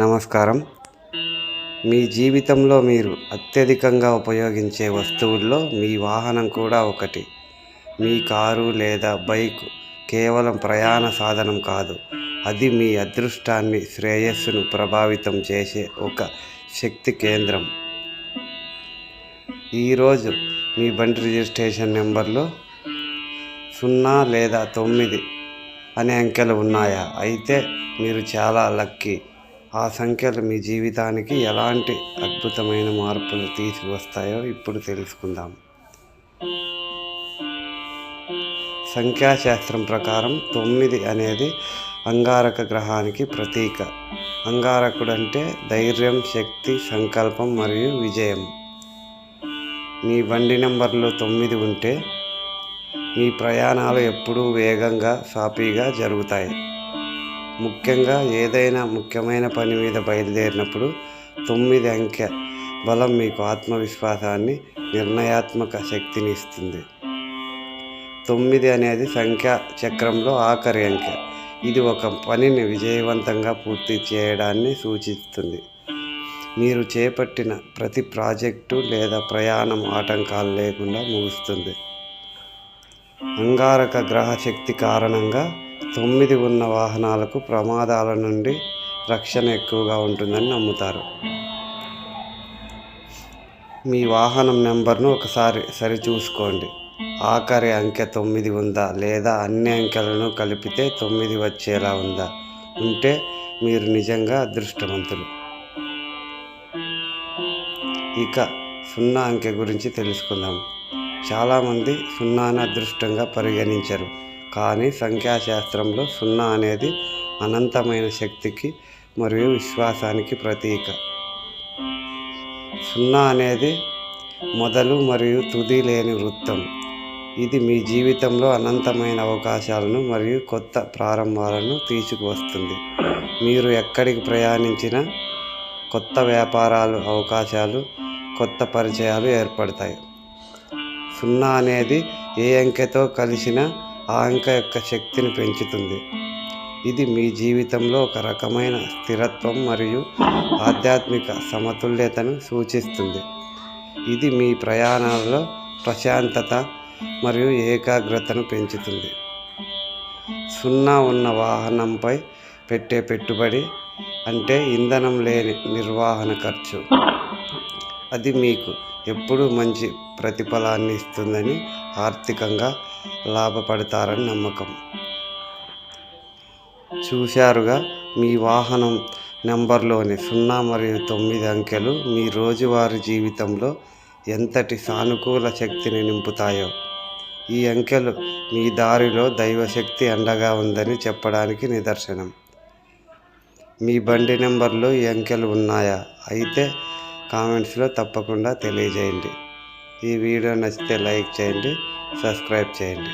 నమస్కారం. మీ జీవితంలో మీరు అత్యధికంగా ఉపయోగించే వస్తువుల్లో మీ వాహనం కూడా ఒకటి. మీ కారు లేదా బైక్ కేవలం ప్రయాణ సాధనం కాదు. అది మీ అదృష్టాన్ని శ్రేయస్సును ప్రభావితం చేసే ఒక శక్తి కేంద్రం. ఈరోజు మీ బండి రిజిస్ట్రేషన్ నెంబర్లో సున్నా లేదా తొమ్మిది అనే అంకెలు ఉన్నాయా? అయితే మీరు చాలా లక్కీ. ఆ సంఖ్యలు మీ జీవితానికి ఎలాంటి అద్భుతమైన మార్పులు తీసుకువస్తాయో ఇప్పుడు తెలుసుకుందాం. సంఖ్యాశాస్త్రం ప్రకారం తొమ్మిది అనేది అంగారక గ్రహానికి ప్రతీక. అంగారకుడు అంటే ధైర్యం శక్తి సంకల్పం మరియు విజయం. మీ బండి నెంబర్లో తొమ్మిది ఉంటే మీ ప్రయాణాలు ఎప్పుడూ వేగంగా సాఫీగా జరుగుతాయి. ముఖ్యంగా ఏదైనా ముఖ్యమైన పని మీద బయలుదేరినప్పుడు తొమ్మిది అంకె బలం మీకు ఆత్మవిశ్వాసాన్ని నిర్ణయాత్మక శక్తిని ఇస్తుంది. తొమ్మిది అనేది సంఖ్యా చక్రంలో ఆఖరి అంకె. ఇది ఒక పనిని విజయవంతంగా పూర్తి చేయడాన్ని సూచిస్తుంది. మీరు చేపట్టిన ప్రతి ప్రాజెక్టు లేదా ప్రయాణం ఆటంకాలు లేకుండా ముగుస్తుంది. అంగారక గ్రహశక్తి కారణంగా తొమ్మిది ఉన్న వాహనాలకు ప్రమాదాల నుండి రక్షణ ఎక్కువగా ఉంటుందని నమ్ముతారు. మీ వాహనం నెంబర్ను ఒకసారి సరిచూసుకోండి. ఆఖరి అంకె తొమ్మిది ఉందా? లేదా అన్ని అంకెలను కలిపితే తొమ్మిది వచ్చేలా ఉందా? ఉంటే మీరు నిజంగా అదృష్టవంతులు. ఇక సున్నా అంకె గురించి తెలుసుకుందాం. చాలామంది సున్నాను అదృష్టంగా పరిగణించరు. కానీ సంఖ్యాశాస్త్రంలో సున్నా అనేది అనంతమైన శక్తికి మరియు విశ్వాసానికి ప్రతీక. సున్నా అనేది మొదలు మరియు తుది లేని వృత్తం. ఇది మీ జీవితంలో అనంతమైన అవకాశాలను మరియు కొత్త ప్రారంభాలను తీసుకువస్తుంది. మీరు ఎక్కడికి ప్రయాణించినా కొత్త వ్యాపారాలు అవకాశాలు కొత్త పరిచయాలు ఏర్పడతాయి. సున్నా అనేది ఏ అంకెతో కలిసినా ఆంక యొక్క శక్తిని పెంచుతుంది. ఇది మీ జీవితంలో ఒక రకమైన స్థిరత్వం మరియు ఆధ్యాత్మిక సమతుల్యతను సూచిస్తుంది. ఇది మీ ప్రయాణాలలో ప్రశాంతత మరియు ఏకాగ్రతను పెంచుతుంది. సున్నా ఉన్న వాహనంపై పెట్టే పెట్టుబడి అంటే ఇంధనం లేని నిర్వహణ ఖర్చు. అది మీకు ఎప్పుడూ మంచి ప్రతిఫలాన్ని ఇస్తుందని ఆర్థికంగా లాభపడతారని నమ్మకం. చూశారుగా మీ వాహనం నెంబర్లోని సున్నా మరియు తొమ్మిది అంకెలు మీ రోజువారీ జీవితంలో ఎంతటి సానుకూల శక్తిని నింపుతాయో ఈ అంకెలు మీ దారిలో దైవశక్తి అండగా ఉందని చెప్పడానికి నిదర్శనం. మీ బండి నెంబర్లో ఈ అంకెలు ఉన్నాయా? అయితే కామెంట్స్లో తప్పకుండా తెలియజేయండి. ఈ వీడియో నచ్చితే లైక్ చేయండి సబ్స్క్రైబ్ చేయండి.